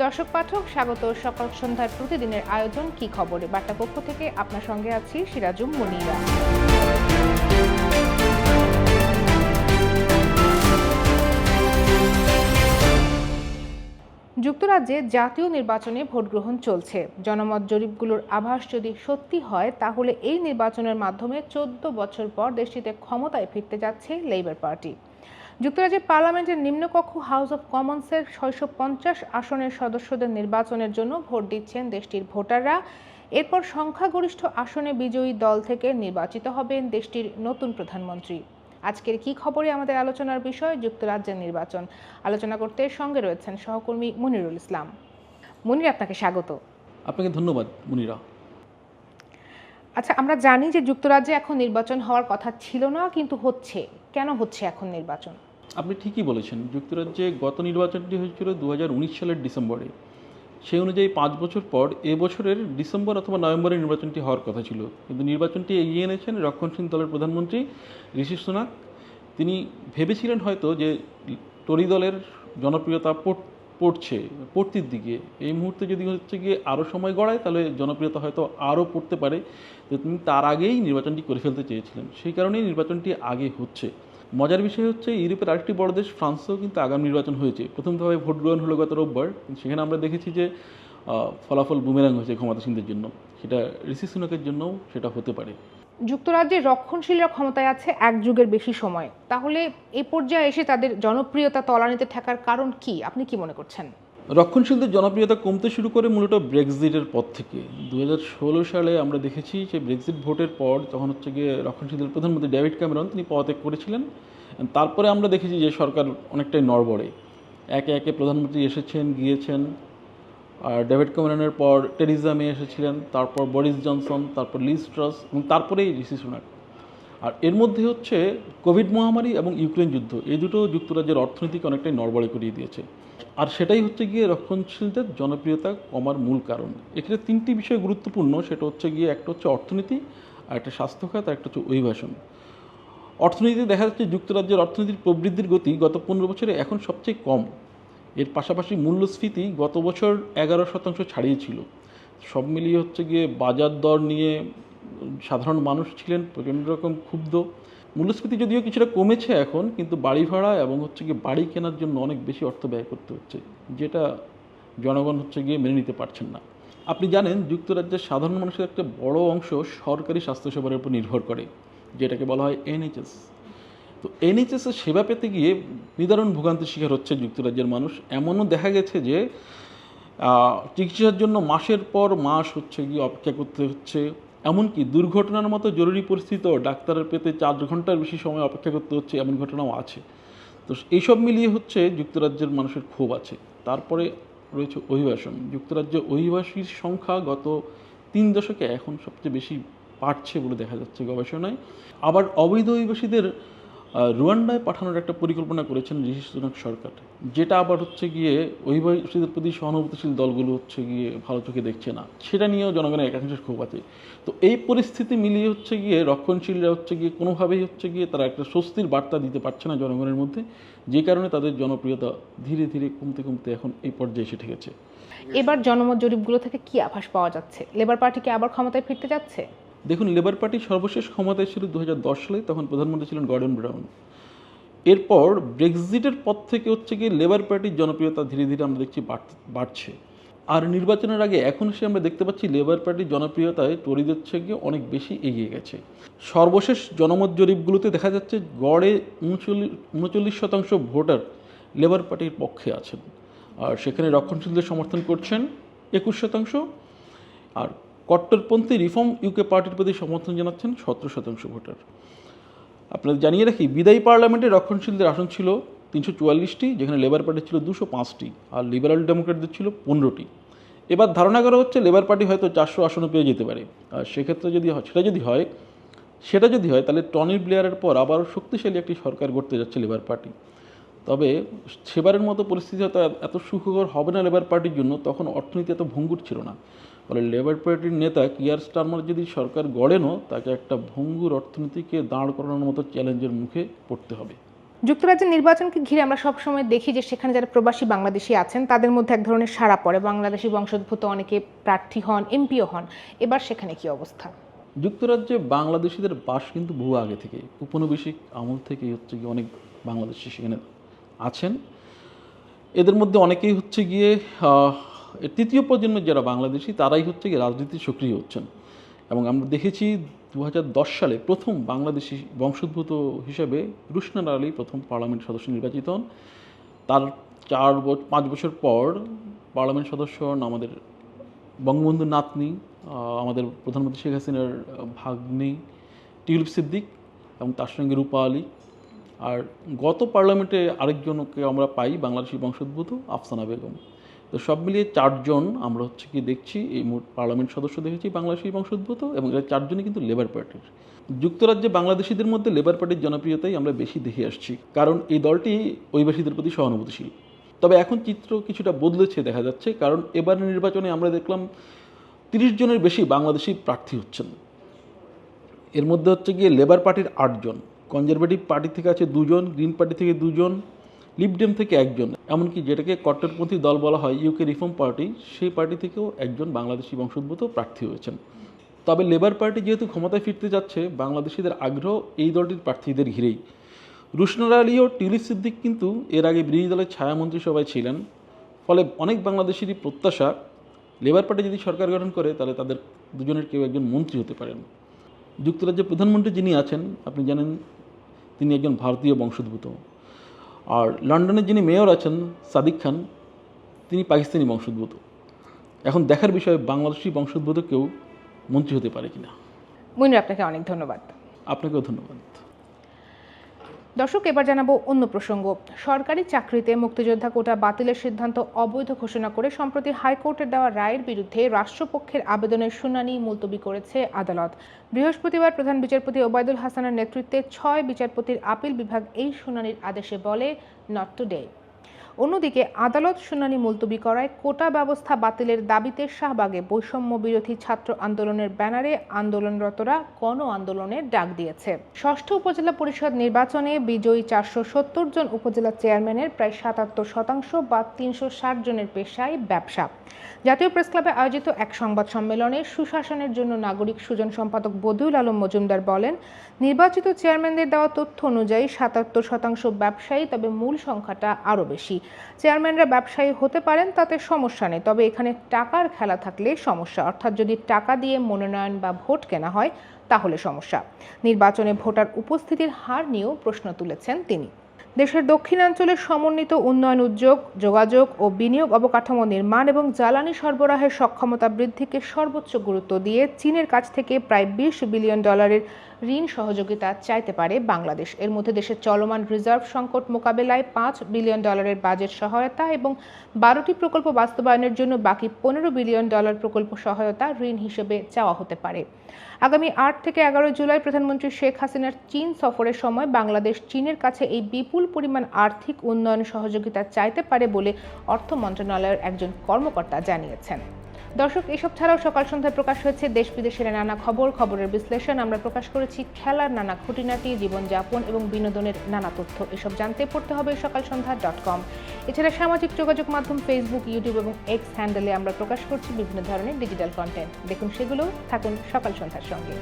দর্শক পাঠক, স্বাগত। সকাল সন্ধ্যার প্রতিদিনের আয়োজন কি খবরে? বার্তা পক্ষ থেকে আপনার সঙ্গে আছি সিরাজুম মনিরা। যুক্তরাজ্যে জাতীয় নির্বাচনে ভোট গ্রহণ চলছে। জনমত জরিপগুলোর আভাস যদি সত্যি হয়, তাহলে এই নির্বাচনের মাধ্যমে চোদ্দ বছর পর দেশটিতে ক্ষমতায় ফিরতে যাচ্ছে লেবার পার্টি যুক্তরাজ্যের পার্লামেন্টের নিম্নকক্ষ হাউস অব কমন্সের ছয়শো পঞ্চাশ আসনের সদস্যদের নির্বাচনের জন্য ভোট দিচ্ছেন দেশটির ভোটাররা। এরপর সংখ্যাগরিষ্ঠ আসনে বিজয়ী দল থেকে নির্বাচিত হবেন দেশটির নতুন প্রধানমন্ত্রী। আজকের কি খবরে আমাদের আলোচনার বিষয়? যুক্তরাজ্যের নির্বাচন। আলোচনা করতে সঙ্গে রয়েছেন সহকর্মী মনিরুল ইসলাম। মনির আপনাকে স্বাগত। আপনাকে ধন্যবাদ মুনিরা। আচ্ছা আমরা জানি যে যুক্তরাজ্যে এখন নির্বাচন হওয়ার কথা ছিল না কিন্তু হচ্ছে। কেন হচ্ছে এখন নির্বাচন? আপনি ঠিকই বলেছেন, যুক্তরাজ্যে গত নির্বাচনটি হয়েছিল দু হাজার উনিশ সালের ডিসেম্বরে। সেই অনুযায়ী পাঁচ বছর পর এবছরের ডিসেম্বর অথবা নভেম্বরে নির্বাচনটি হওয়ার কথা ছিল। কিন্তু নির্বাচনটি এগিয়ে এনেছেন রক্ষণশীল দলের প্রধানমন্ত্রী ঋষি সোনাক। তিনি ভেবেছিলেন হয়তো যে টরি দলের জনপ্রিয়তা পড়- পড়ছে, পড়তির দিকে। এই মুহূর্তে যদি হচ্ছে গিয়ে আরও সময় গড়ায়, তাহলে জনপ্রিয়তা হয়তো আরও পড়তে পারে। তিনি তার আগেই নির্বাচনটি করে ফেলতে চেয়েছিলেন। সেই কারণেই নির্বাচনটি আগে হচ্ছে। মজার বিষয় হচ্ছে ইউরোপের আরেকটি বড় দেশ, ফ্রান্সেও কিন্তু আগাম নির্বাচন হয়েছে। প্রথম ধাপে ভোট গ্রহণ হলো গত রোববার। সেখানে আমরা দেখেছি যে ফলাফল বুমেরাং হয়েছে ক্ষমতাসীনদের জন্য। সেটা ঋষি সুনাকের জন্যও সেটা হতে পারে। যুক্তরাজ্যের রক্ষণশীলরা ক্ষমতায় আছে এক যুগের বেশি সময়। তাহলে এ পর্যায়ে এসে তাদের জনপ্রিয়তা তলানিতে থাকার কারণ কি? আপনি কি মনে করছেন? রক্ষণশীলদের জনপ্রিয়তা কমতে শুরু করে মূলত ব্রেক্সিটের পর থেকে। দু হাজার ষোলো সালে আমরা দেখেছি যে ব্রেক্সিট ভোটের পর তখন হচ্ছে গিয়ে রক্ষণশীলদের প্রধানমন্ত্রী ডেভিড ক্যামেরন, তিনি পদত্যাগ করেছিলেন। তারপরে আমরা দেখেছি যে সরকার অনেকটাই নড়বড়ে। একে একে প্রধানমন্ত্রী এসেছেন, গিয়েছেন। আর ডেভিড ক্যামেরনের পর টেরিজা মে এসেছিলেন, তারপর বরিস জনসন, তারপর লিজ ট্রাস এবং তারপরেই ঋষি সুনাক। আর এর মধ্যে হচ্ছে কোভিড মহামারী এবং ইউক্রেন যুদ্ধ। এই দুটো যুক্তরাজ্যের অর্থনীতিকে অনেকটাই নড়বড়ে করিয়ে দিয়েছে। আর সেটাই হচ্ছে গিয়ে রক্ষণশীলদের জনপ্রিয়তা কমার মূল কারণ। এখানে তিনটি বিষয় গুরুত্বপূর্ণ, সেটা হচ্ছে গিয়ে একটা হচ্ছে অর্থনীতি, আর একটা স্বাস্থ্যখাত, আর একটা হচ্ছে অভিবাসন। অর্থনীতিতে দেখা যাচ্ছে যুক্তরাজ্যের অর্থনীতির প্রবৃদ্ধির গতি গত পনেরো বছরে এখন সবচেয়ে কম। এর পাশাপাশি মূল্যস্ফীতি গত বছর এগারো শতাংশ ছাড়িয়েছিল। সব মিলিয়ে হচ্ছে গিয়ে বাজার দর নিয়ে সাধারণ মানুষ ছিলেন প্রচণ্ড রকম ক্ষুব্ধ। মূল্যস্ফীতি যদিও কিছুটা কমেছে এখন, কিন্তু বাড়ি ভাড়া এবং হচ্ছে গিয়ে বাড়ি কেনার জন্য অনেক বেশি অর্থ ব্যয় করতে হচ্ছে, যেটা জনগণ হচ্ছে গিয়ে মেনে নিতে পারছেন না। আপনি জানেন যুক্তরাজ্যের সাধারণ মানুষের একটা বড় অংশ সরকারি স্বাস্থ্যসেবার উপর নির্ভর করে, যেটাকে বলা হয় এনএইচএস তো এনএইচএস এর সেবা পেতে গিয়ে নিদারুণ ভোগান্তির শিকার হচ্ছে যুক্তরাজ্যের মানুষ। এমনও দেখা গেছে যে চিকিৎসার জন্য মাসের পর মাস হচ্ছে গিয়ে অপেক্ষা করতে হচ্ছে এমনকি দুর্ঘটনার মতো জরুরি পরিস্থিতিতেও ডাক্তারের পেতে চার ঘণ্টার বেশি সময় অপেক্ষা করতে হচ্ছে, এমন ঘটনাও আছে। তো এইসব মিলিয়ে হচ্ছে যুক্তরাজ্যের মানুষের ক্ষোভ আছে। তারপরে রয়েছে অভিবাসন। যুক্তরাজ্যে অভিবাসীর সংখ্যা গত তিন দশকে এখন সবচেয়ে বেশি বাড়ছে বলে দেখা যাচ্ছে গবেষণায়। আবার অবৈধ অভিবাসীদের রুয়ান্ডায় পাঠানোর একটা পরিকল্পনা করেছেন ঋষি সরকার, যেটা আবার হচ্ছে গিয়ে অভিবাসীদের প্রতি সহানুভূতিশীল দলগুলো হচ্ছে গিয়ে ভালো চোখে দেখছে না। সেটা নিয়েও জনগণের একাংশের ক্ষোভ আছে। তো এই পরিস্থিতি মিলিয়ে হচ্ছে গিয়ে রক্ষণশীলরা হচ্ছে গিয়ে কোনোভাবেই হচ্ছে গিয়ে তারা একটা স্বস্তির বার্তা দিতে পারছে না জনগণের মধ্যে, যে কারণে তাদের জনপ্রিয়তা ধীরে ধীরে কমতে কমতে এখন এই পর্যায়ে এসে ঠেকেছে। এবার জনমত জরিপগুলো থেকে কি আভাস পাওয়া যাচ্ছে? লেবার পার্টিকে আবার ক্ষমতায় ফিরতে যাচ্ছে? দেখুন লেবার পার্টি সর্বশেষ ক্ষমতায় ছিল দু হাজার দশ সালে, তখন প্রধানমন্ত্রী ছিলেন গর্ডন ব্রাউন এরপর ব্রেক্সিটের পর থেকে হচ্ছে গিয়ে লেবার পার্টির জনপ্রিয়তা ধীরে ধীরে আমরা দেখছি বাড়ছে। আর নির্বাচনের আগে এখন সে আমরা দেখতে পাচ্ছি লেবার পার্টির জনপ্রিয়তায় টরিদের থেকে অনেক বেশি এগিয়ে গেছে। সর্বশেষ জনমত জরিপগুলোতে দেখা যাচ্ছে গড়ে উনচল্লিশ শতাংশ ভোটার লেবার পার্টির পক্ষে আছেন। আর সেখানে রক্ষণশীলদের সমর্থন করছেন একুশ শতাংশ। আর কট্টরপন্থী রিফর্ম ইউকে পার্টির প্রতি সমর্থন জানাচ্ছেন সতেরো শতাংশ ভোটার। আপনাদের জানিয়ে রাখি, বিদায়ী পার্লামেন্টে রক্ষণশীলদের আসন ছিল তিনশো চুয়াল্লিশটি, যেখানে লেবার পার্টি ছিল দুশো পাঁচটি আর লিবারাল ডেমোক্রেটদের ছিল পনেরোটি। এবার ধারণা করা হচ্ছে লেবার পার্টি হয়তো চারশো আসনও পেয়ে যেতে পারে। আর সেক্ষেত্রে যদি সেটা যদি হয়, সেটা যদি হয়, তাহলে টনি ব্লেয়ারের পর আবারও শক্তিশালী একটি সরকার গড়তে যাচ্ছে লেবার পার্টি তবে সেবারের মতো পরিস্থিতি হয়তো এত সুখকর হবে না লেবার পার্টির জন্য তখন অর্থনীতি এত ভঙ্গুর ছিল না। ফলে লেবার পার্টির নেতা কিয়ার স্টারমার যদি সরকার গড়েনও তাকে একটা ভঙ্গুর অর্থনীতিকে দাঁড় করানোর মতো চ্যালেঞ্জের মুখে পড়তে হবে। যুক্তরাজ্যের নির্বাচনকে ঘিরে আমরা সবসময় দেখি যে সেখানে যারা প্রবাসী বাংলাদেশি আছেন তাদের মধ্যে এক ধরনের সাড়া পড়ে। বাংলাদেশি বংশোদ্ভূত অনেকে প্রার্থী হন এমপিও হন। এবার সেখানে কি অবস্থা? যুক্তরাজ্যে বাংলাদেশিদের বাস কিন্তু বহু আগে থেকে উপনিবেশিক আমল থেকেই হচ্ছে গিয়ে অনেক বাংলাদেশি সেখানে আছেন। এদের মধ্যে অনেকেই হচ্ছে গিয়ে তৃতীয় প্রজন্মের যারা বাংলাদেশি, তারাই হচ্ছে গিয়ে রাজনীতি সক্রিয় হচ্ছেন। এবং আমরা দেখেছি দু হাজার দশ সালে প্রথম বাংলাদেশি বংশোদ্ভূত হিসেবে রুশনার আলী প্রথম পার্লামেন্ট সদস্য নির্বাচিত হন। তার চার পাঁচ বছর পর পার্লামেন্ট সদস্য হন আমাদের বঙ্গবন্ধু নাতনি আমাদের প্রধানমন্ত্রী শেখ হাসিনার ভাগ্নি টিউলিপ সিদ্দিক এবং তার সঙ্গে রূপা আলী। আর গত পার্লামেন্টে আরেকজনকে আমরা পাই, বাংলাদেশি বংশোদ্ভূত আফসানা বেগম। তো সব মিলিয়ে চারজন আমরা হচ্ছে কি দেখছি, এই পার্লামেন্ট সদস্য দেখেছি বাংলাদেশি বংশোদ্ভূত এবং এরা চারজনই কিন্তু লেবার পার্টির। যুক্তরাজ্যে বাংলাদেশিদের মধ্যে লেবার পার্টির জনপ্রিয়তাই আমরা বেশি দেখে আসছি, কারণ এই দলটি অভিবাসীদের প্রতি সহানুভূতিশীল। তবে এখন চিত্র কিছুটা বদলেছে দেখা যাচ্ছে, কারণ এবারের নির্বাচনে আমরা দেখলাম তিরিশ জনের বেশি বাংলাদেশি প্রার্থী হচ্ছেন। এর মধ্যে হচ্ছে গিয়ে লেবার পার্টির আটজন। কনজারভেটিভ পার্টি থেকে আছে দুজন গ্রিন পার্টি থেকে দুজন লিবডেম থেকে একজন। এমনকি যেটাকে কট্টরপন্থী দল বলা হয় ইউকে রিফর্ম পার্টি সেই পার্টি থেকেও একজন বাংলাদেশি বংশোদ্ভূত প্রার্থী হয়েছেন। তবে লেবার পার্টি যেহেতু ক্ষমতায় ফিরতে যাচ্ছে, বাংলাদেশিদের আগ্রহ এই দলটির প্রার্থীদের ঘিরেই। রুশনার আলী ও টিউলিপ সিদ্দিক কিন্তু এর আগে বিরোধী দলের ছায়া মন্ত্রিসভায় ছিলেন। ফলে অনেক বাংলাদেশেরই প্রত্যাশা লেবার পার্টি যদি সরকার গঠন করে, তাহলে তাদের দুজনের কেউ একজন মন্ত্রী হতে পারেন। যুক্তরাজ্যের প্রধানমন্ত্রী যিনি আছেন, আপনি জানেন তিনি একজন ভারতীয় বংশোদ্ভূত। আর লন্ডনের যিনি মেয়র আছেন সাদিক খান তিনি পাকিস্তানি বংশোদ্ভূত। এখন দেখার বিষয়ে বাংলাদেশি বংশোদ্ভূত কেউ মন্ত্রী হতে পারে কিনা। মুনির আপনাকে অনেক ধন্যবাদ। আপনাকেও ধন্যবাদ। দর্শক, এবার জানাব অন্য প্রসঙ্গ। সরকারি চাকরিতে মুক্তিযোদ্ধা কোটা বাতিলের সিদ্ধান্ত অবৈধ ঘোষণা করে সম্প্রতি হাইকোর্টের দেওয়া রায়ের বিরুদ্ধে রাষ্ট্রপক্ষের আবেদনের শুনানি মুলতবি করেছে আদালত। বৃহস্পতিবার প্রধান বিচারপতি ওবায়দুল হাসানের নেতৃত্বে ছয় বিচারপতির আপিল বিভাগ এই শুনানির আদেশে বলে নট টুডে অন্যদিকে আদালত শুনানি মুলতবি করায় কোটা ব্যবস্থা বাতিলের দাবিতে শাহবাগে বৈষম্য বিরোধী ছাত্র আন্দোলনের ব্যানারে আন্দোলনরতরা গণ আন্দোলনের ডাক দিয়েছে। ষষ্ঠ উপজেলা পরিষদ নির্বাচনে বিজয়ী চারশো সত্তর জন উপজেলা চেয়ারম্যানের প্রায় সাতাত্তর শতাংশ বা তিনশো ষাট জনের পেশায় ব্যবসা। জাতীয় প্রেসক্লাবে আয়োজিত এক সংবাদ সম্মেলনে সুশাসনের জন্য নাগরিক সুজন সম্পাদক বদিউল আলম মজুমদার বলেন, নির্বাচিত চেয়ারম্যানদের দেওয়া তথ্য অনুযায়ী সাতাত্তর শতাংশ ব্যবসায়ী, তবে মূল সংখ্যাটা আরও বেশি। চেয়ারম্যানরা ব্যবসায়ী হতে পারেন, তাতে সমস্যা নেই। তবে এখানে টাকার খেলা থাকলে সমস্যা। অর্থাৎ যদি টাকা দিয়ে মনোনয়ন বা ভোট কেনা হয়, তাহলে সমস্যা। নির্বাচনে ভোটার উপস্থিতির হার নিয়েও প্রশ্ন তুলেছেন তিনি। দেশের দক্ষিণাঞ্চলের সমন্বিত উন্নয়ন উদ্যোগ, যোগাযোগ ও বিনিয়োগ অবকাঠামো নির্মাণ এবং জ্বালানি সরবরাহের সক্ষমতা বৃদ্ধিকে সর্বোচ্চ গুরুত্ব দিয়ে চীনের কাছ থেকে প্রায় বিশ বিলিয়ন ডলারের ঋণ সহযোগিতা চাইতে পারে বাংলাদেশ। এর মধ্যে দেশের চলমান রিজার্ভ সংকট মোকাবেলায় পাঁচ বিলিয়ন ডলারের বাজেট সহায়তা এবং বারোটি প্রকল্প বাস্তবায়নের জন্য বাকি পনেরো বিলিয়ন ডলার প্রকল্প সহায়তা ঋণ হিসেবে চাওয়া হতে পারে। আগামী আট থেকে এগারো জুলাই প্রধানমন্ত্রী শেখ হাসিনার চীন সফরের সময় বাংলাদেশ চীনের কাছে এই বিপুল পরিমাণ আর্থিক উন্নয়ন সহযোগিতা চাইতে পারে বলে অর্থ মন্ত্রণালয়ের একজন কর্মকর্তা জানিয়েছেন। দর্শক, এসব ছাড়াও সকাল সন্ধ্যায় প্রকাশ হয়েছে দেশ বিদেশের নানা খবর, খবরের বিশ্লেষণ। আমরা প্রকাশ করেছি খেলার নানা খুঁটিনাটি, জীবনযাপন এবং বিনোদনের নানা তথ্য। এসব জানতে পড়তে হবে সকাল সন্ধ্যা ডট কম। এছাড়া সামাজিক যোগাযোগ মাধ্যম ফেসবুক ইউটিউব এবং এক্স হ্যান্ডেলে আমরা প্রকাশ করছি বিভিন্ন ধরনের ডিজিটাল কন্টেন্ট দেখুন সেগুলো, থাকুন সকাল সন্ধ্যার সঙ্গে।